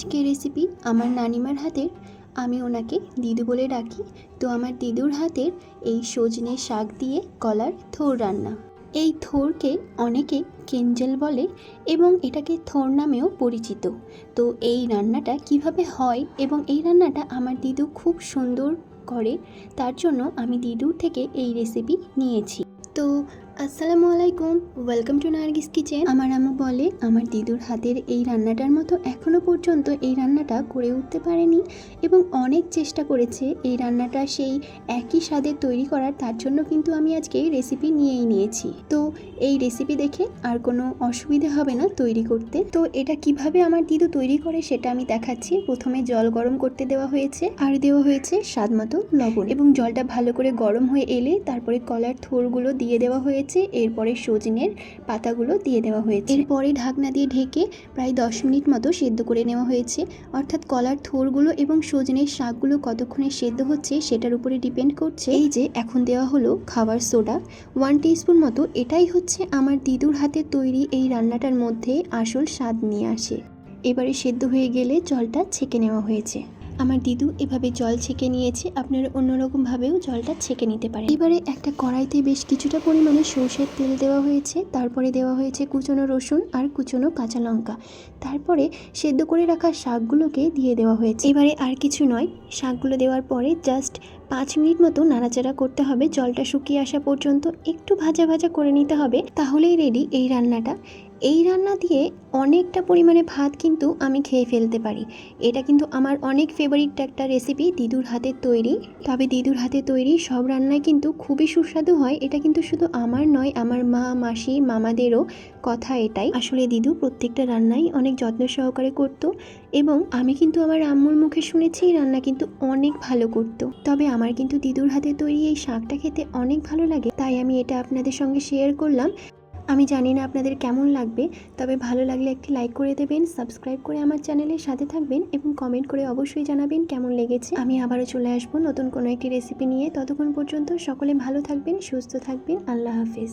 আজকের রেসিপি আমার নানিমার হাতের, আমি ওনাকে দিদু বলে ডাকি। তো আমার দিদুর হাতের এই সজনে শাক দিয়ে কলার থোর রান্না। এই থোরকে অনেকে কেঞ্জেল বলে এবং এটাকে থোর নামেও পরিচিত। তো এই রান্নাটা কীভাবে হয় এবং এই রান্নাটা আমার দিদু খুব সুন্দর করে, তার জন্য আমি দিদুর থেকে এই রেসিপি নিয়েছি। তো আসসালামু আলাইকুম। ওয়েলকাম টু নার্গিস কিচেন আমার আম্মু বলে, আমার দিদুর হাতের এই রান্নাটার মতো এখনও পর্যন্ত এই রান্নাটা করে উঠতে পারেনি এবং অনেক চেষ্টা করেছে। এই রান্নাটা সেই একই স্বাদের তৈরি করার, তার জন্য কিন্তু আমি আজকে রেসিপি নিয়েই নিয়েছি। তো এই রেসিপি দেখে আর কোনো অসুবিধা হবে না তৈরি করতে। তো এটা কীভাবে আমার দিদু তৈরি করে সেটা আমি দেখাচ্ছি। প্রথমে জল গরম করতে দেওয়া হয়েছে। আর দেওয়া হয়েছে স্বাদ মতো লবণ। এবং জলটা ভালো করে গরম হয়ে এলে তারপরে কলার থোরগুলো দিয়ে দেওয়া হয়েছে। এরপরে সজনের পাতাগুলো দিয়ে দেওয়া হয়েছে। এরপরে ঢাকনা দিয়ে ঢেকে প্রায় দশ মিনিট মতো সেদ্ধ করে নেওয়া হয়েছে। অর্থাৎ কলার থোরগুলো এবং সজনের শাকগুলো কতক্ষণে সেদ্ধ হচ্ছে সেটার উপরে ডিপেন্ড করছে। এই যে, এখন দেওয়া হলো খাবার সোডা। ওয়ান টিস্পুন মতো এটাই হচ্ছে আমার দিদুর হাতে তৈরি এই রান্নাটার মধ্যে আসল স্বাদ নিয়ে আসে। এবারে সেদ্ধ হয়ে গেলে জলটা ছেঁকে নেওয়া হয়েছে। আমার দিদু এভাবে জল ছেঁকে নিয়েছে, আপনারা অন্যরকমভাবেও জলটা ছেঁকে নিতে পারেন। এবারে একটা কড়াইতে বেশ কিছুটা পরিমাণে সর্ষের তেল দেওয়া হয়েছে, তারপরে দেওয়া হয়েছে কুচনো রসুন আর কুচনো কাঁচা লঙ্কা। তারপরে সেদ্ধ করে রাখা শাকগুলোকে দিয়ে দেওয়া হয়েছে। এবারে আর কিছু নয়, শাকগুলো দেওয়ার পরে জাস্ট পাঁচ মিনিট মতো নাড়াচাড়া করতে হবে, জলটা শুকিয়ে আসা পর্যন্ত একটু ভাজা ভাজা করে নিতে হবে, তাহলেই রেডি এই রান্নাটা। এই রান্না দিয়ে অনেকটা পরিমাণে ভাত কিন্তু আমি খেয়ে ফেলতে পারি। এটা কিন্তু আমার অনেক ফেভারিট একটা রেসিপি দিদুর হাতের তৈরি। তবে দিদুর হাতে তৈরি সব রান্নাই কিন্তু খুবই সুস্বাদু হয়। এটা কিন্তু শুধু আমার নয়, আমার মা, মাসি, মামাদেরও কথা এটাই। আসলে দিদু প্রত্যেকটা রান্নাই অনেক যত্ন সহকারে করতো এবং আমি কিন্তু আমার আম্মুর মুখে শুনেছি, রান্না কিন্তু অনেক ভালো করতো। তবে আমার কিন্তু দিদুর হাতে তৈরি এই শাকটা খেতে অনেক ভালো লাগে, তাই আমি এটা আপনাদের সঙ্গে শেয়ার করলাম। আমি জানি না আপনাদের কেমন লাগবে, তবে ভালো লাগলে একটি লাইক করে দেবেন সাবস্ক্রাইব করে আমার চ্যানেলের সাথে থাকবেন এবং কমেন্ট করে অবশ্যই জানাবেন কেমন লেগেছে। আমি আবারও চলে আসব নতুন কোনো একটি রেসিপি নিয়ে, ততক্ষণ পর্যন্ত সকলে ভালো থাকবেন, সুস্থ থাকবেন, আল্লাহ হাফিজ।